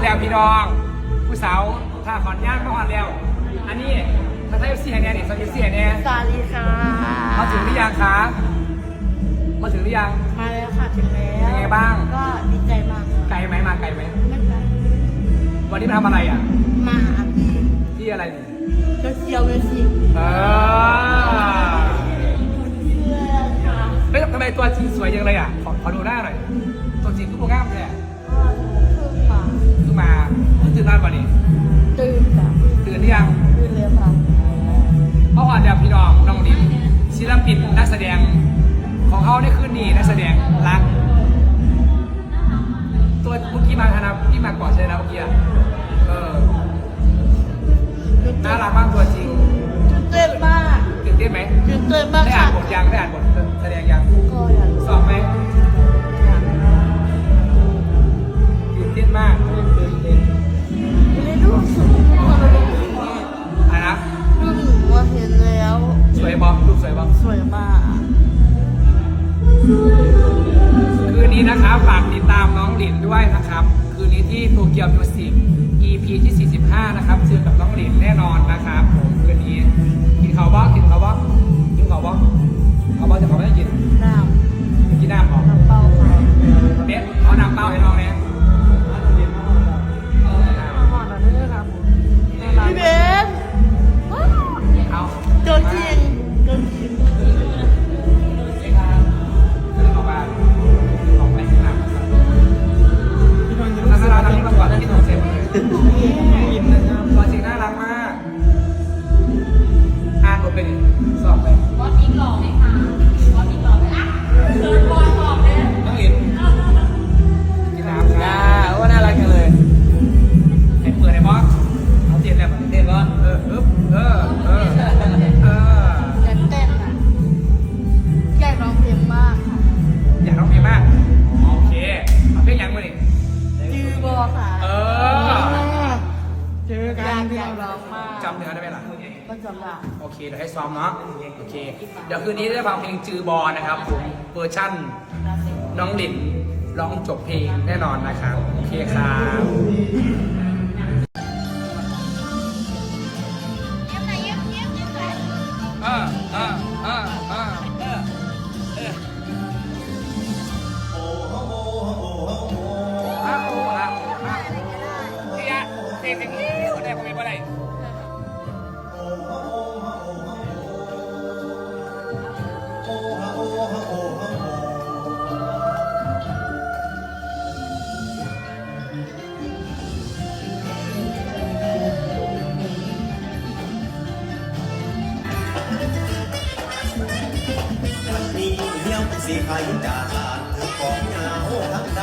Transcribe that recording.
ดแล้วพี่น้อง ผู้สาวถ้าขอนย่างมาหอดแล้ว อันนี้ถ้าไทยซีแนนเนี่ยสวิตซีแนนสวัสดีค่ะ มาถึงหรือยังคะมาถึงหรือยังมาแล้วค่ะถึงแล้วเป็นไงบ้าง ก็ดีใจมากไกลไหมมาไกลไหมไม่ไกลวันนี้มาทำอะไรอะ มาหาพี่ที่อะไรเนี่ยเจ้าเชียวเลยสิเออเพื่อนค่ะเฮ้ยทำไมตัวจริงสวยจังเลยอะขอขอดูหน้าหน่อย เพิ่งตื่นนอนวันนี้ตื่นค่ะตื่นหรือยังตื่นแล้วค่ะเพราะว่าเดี๋ยวพี่น้องน้องดินศิลปินนักแสดงของเขาในคืนนี้นักแสดงรัก ตัวเมื่อกี้มาธนาพี่มาก่อนใช่ไหมเมื่อกี้อะเออน่ารักมากตัวจริงตื่นเต้นมากตื่นเต้นไหมตื่นเต้นมากได้ค่ะอ่านบทยังได้อ่านบทแสดงยังก็อยากสอบไหมตื่นเต้นมากตื่นเต้น ไม่รู้สึกว่าเราเป็นอย่างนี้อะไรนะรุ่นหนูว่าเห็นแล้ว สวยบอรูปสวยบอสวยมากคืนนี้นะครับฝากติดตามน้องหลินด้วยนะครับ คืนนี้ที่โตเกียวมิวสิก EP ที่ 45 นะครับเจอกับน้องหลินแน่นอนนะครับ กันอยากร้องมากจำเนื้อได้ไหมล่ะ ก็จำได้โอเค เดี๋ยวให้ซ้อมเนาะ โอเค เดี๋ยวคืนนี้ได้ฟังเพลงจือบอนะครับผมเวอร์ชั่น น้องหลินร้องจบเพลงแน่นอนนะครับ โอเคครับเออเออเออเออเออเอออาโออาโออาโอเสียเสียเสีย งนี้คนใดคนหนึ่งคนใดนี่เลี้ยวสีไข่จาลานคือกองเงาทั้ง